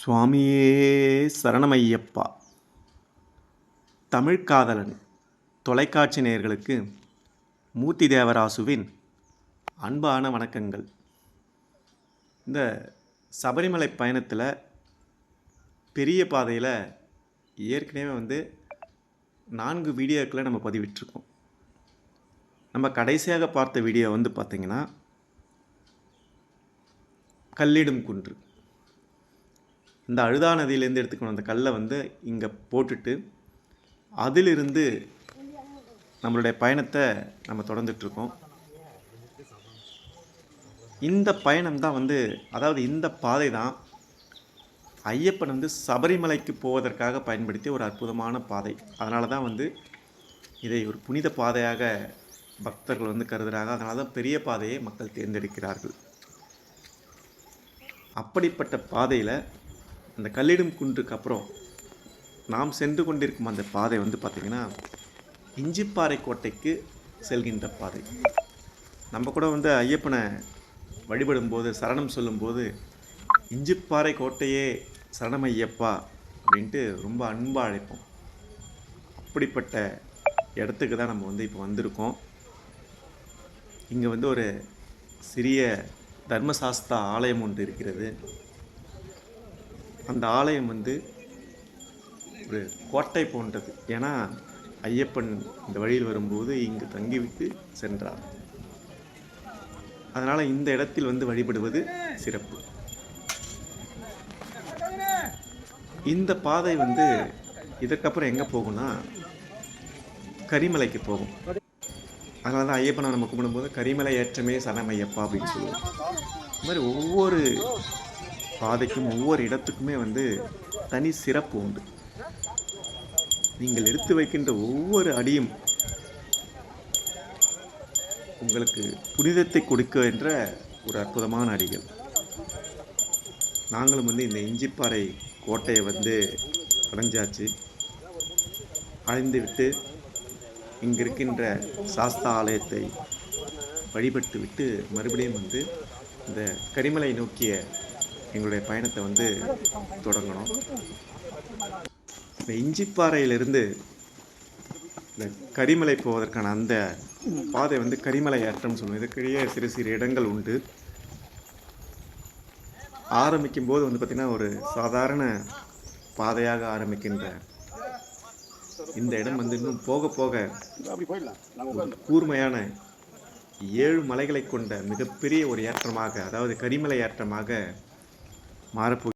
சுவாமியே சரணமையப்பா. தமிழ் காதலன் தொலைக்காட்சி நேயர்களுக்கு மூர்த்தி தேவராசுவின் அன்பான வணக்கங்கள். இந்த சபரிமலை பயணத்தில் பெரிய பாதையில் ஏற்கனவே வந்து நான்கு வீடியோக்களை நம்ம பதிவிட்டிருக்கோம். நம்ம கடைசியாக பார்த்த வீடியோ வந்து பார்த்திங்கன்னா கல்லிடும் குன்று. இந்த அழுதா நதியிலேருந்து எடுத்துக்கணும் அந்த கல்லை வந்து இங்கே போட்டுட்டு அதிலிருந்து நம்மளுடைய பயணத்தை நம்ம தொடர்ந்துட்டுருக்கோம். இந்த பயணம் தான் வந்து அதாவது இந்த பாதை தான் ஐயப்பன் வந்து சபரிமலைக்கு போவதற்காக பயன்படுத்திய ஒரு அற்புதமான பாதை. அதனால தான் வந்து இதை ஒரு புனித பாதையாக பக்தர்கள் வந்து கருதுகிறாங்க அதனால தான் பெரிய பாதையை மக்கள் தேர்ந்தெடுக்கிறார்கள். அப்படிப்பட்ட பாதையில் அந்த கல்லிடும் குன்றுக்கு அப்புறம் நாம் சென்று கொண்டிருக்கும் அந்த பாதை வந்து பார்த்திங்கன்னா இஞ்சிப்பாறை கோட்டைக்கு செல்கின்ற பாதை. நம்ம கூட வந்து ஐயப்பனை வழிபடும்போது சரணம் சொல்லும்போது இஞ்சிப்பாறை கோட்டையே சரணம் ஐயப்பா அப்படின்ட்டு ரொம்ப அன்பாக அழைப்போம். அப்படிப்பட்ட இடத்துக்கு தான் நம்ம வந்து இப்போ வந்திருக்கோம். இங்கே வந்து ஒரு சிறிய தர்மசாஸ்தா ஆலயம் ஒன்று இருக்கிறது. அந்த ஆலயம் வந்து ஒரு கோட்டை போன்றது. ஏன்னா ஐயப்பன் இந்த வழியில் வரும்போது இங்கு தங்கிவிட்டு சென்றார். அதனால் இந்த இடத்தில் வந்து வழிபடுவது சிறப்பு. இந்த பாதை வந்து இதுக்கப்புறம் எங்கே போகும்னா கரிமலைக்கு போகும். அதனால தான் ஐயப்பனை நம்ம கும்பிடும்போது கரிமலை ஏற்றமே சரணம் ஐயப்பா அப்படின்னு சொல்லுவோம். இது மாதிரி ஒவ்வொரு பாதைக்கும் ஒவ்வொரு இடத்துக்குமே வந்து தனி சிறப்பு உண்டு. நீங்கள் எடுத்து வைக்கின்ற ஒவ்வொரு அடியும் உங்களுக்கு புனிதத்தை கொடுக்கின்ற ஒரு அற்புதமான அடிகள். நாங்களும் வந்து இந்த இஞ்சிப்பாறை கோட்டையை வந்து அடைஞ்சாச்சு. அடைந்துவிட்டு இங்கே இருக்கின்ற சாஸ்தா ஆலயத்தை வழிபட்டு விட்டு மறுபடியும் வந்து இந்த கரிமலை நோக்கிய எங்களுடைய பயணத்தை வந்து தொடங்கணும். இந்த இஞ்சிப்பாறையிலிருந்து இந்த கரிமலை போவதற்கான அந்த பாதை வந்து கரிமலை ஏற்றம் சொல்லுவோம் இதுக்கிடையே சிறு சிறு இடங்கள் உண்டு. ஆரம்பிக்கும் போது வந்து பார்த்திங்கன்னா ஒரு சாதாரண பாதையாக ஆரம்பிக்கின்ற இந்த இடம் வந்து இன்னும் போக போக ஒரு கூர்மையான ஏழு மலைகளை கொண்ட மிகப்பெரிய ஒரு ஏற்றமாக அதாவது கரிமலை ஏற்றமாக மாறப்போ